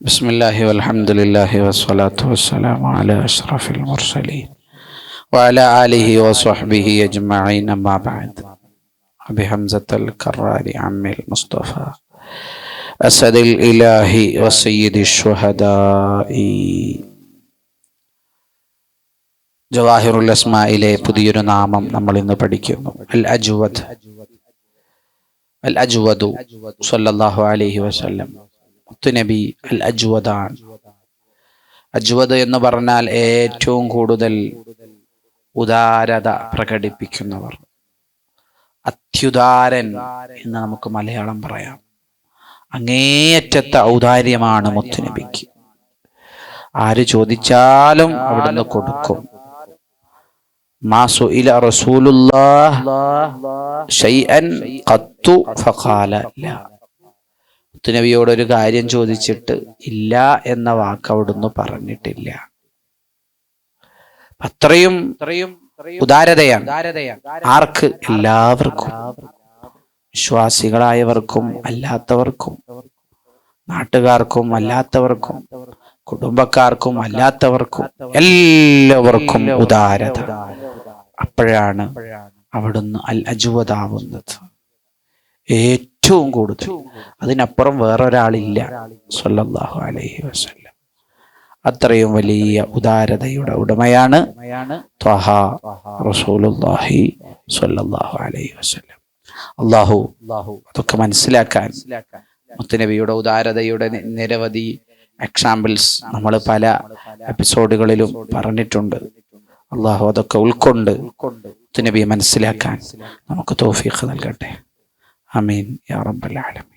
بسم الله والحمد لله والصلاة والسلام على أشرف المرسلين وعلى آله وصحبه أجمعين أما بعد أبي حمزة الكرار عم المصطفى أسد الإله وسيد الشهداء ജവാഹിറുൽ അസ്മായിലെ പുതിയൊരു നാമം നമ്മൾ ഇന്ന് പഠിക്കുന്നു അൽ അജ്വദ് അൽ അജ്വദു സല്ലല്ലാഹു അലൈഹി വസല്ലം മുത്തുനബി അൽ അജ്വദാണ് അജ്വദ എന്ന് പറഞ്ഞാൽ ഏറ്റവും കൂടുതൽ ഉദാരത പ്രകടിപ്പിക്കുന്നവർ. അത്യുദാരൻ എന്ന് നമുക്ക് മലയാളം പറയാം. അങ്ങേയറ്റത്തെ ഔദാര്യമാണ് മുത്തുനബിക്ക്. ആര് ചോദിച്ചാലും അവിടുന്ന് കൊടുക്കും. റസൂലുള്ളാഹ് ഷൈഅൻ ഖത്തു ഫഖാല ലാ. മുത്തുനബിയോട് ഒരു കാര്യം ചോദിച്ചിട്ട് ഇല്ല എന്ന വാക്ക് അവിടുന്ന് പറഞ്ഞിട്ടില്ല. അത്രയും ഉദാരതയാണ്. ആർക്ക്? എല്ലാവർക്കും. വിശ്വാസികളായവർക്കും അല്ലാത്തവർക്കും നാട്ടുകാർക്കും അല്ലാത്തവർക്കും കുടുംബക്കാർക്കും അല്ലാത്തവർക്കും എല്ലാവർക്കും ഉദാരത. അപ്പോഴാണ് അവിടുന്ന് അൽ അജുവതാവുന്നത് ഏറ്റവും കൂടുതൽ. അതിനപ്പുറം വേറൊരാളില്ല. സല്ലല്ലാഹു അലൈഹി വസല്ലം. അത്രയും വലിയ ഉദാരതയുടെ ഉടമയാണ് ത്വഹ സല്ലല്ലാഹു അലൈഹി വസല്ലം. അള്ളാഹു അതൊക്കെ മനസ്സിലാക്കാൻ മുത്തുനബിയുടെ ഉദാരതയുടെ നിരവധി എക്സാമ്പിൾസ് നമ്മൾ പല എപ്പിസോഡുകളിലും പറഞ്ഞിട്ടുണ്ട്. അള്ളാഹു അതൊക്കെ ഉൾക്കൊണ്ട് മുത്തുനബിയെ മനസ്സിലാക്കാൻ നമുക്ക് തോഫീഖ് നൽകട്ടെ. آمين. يا رب العالمين.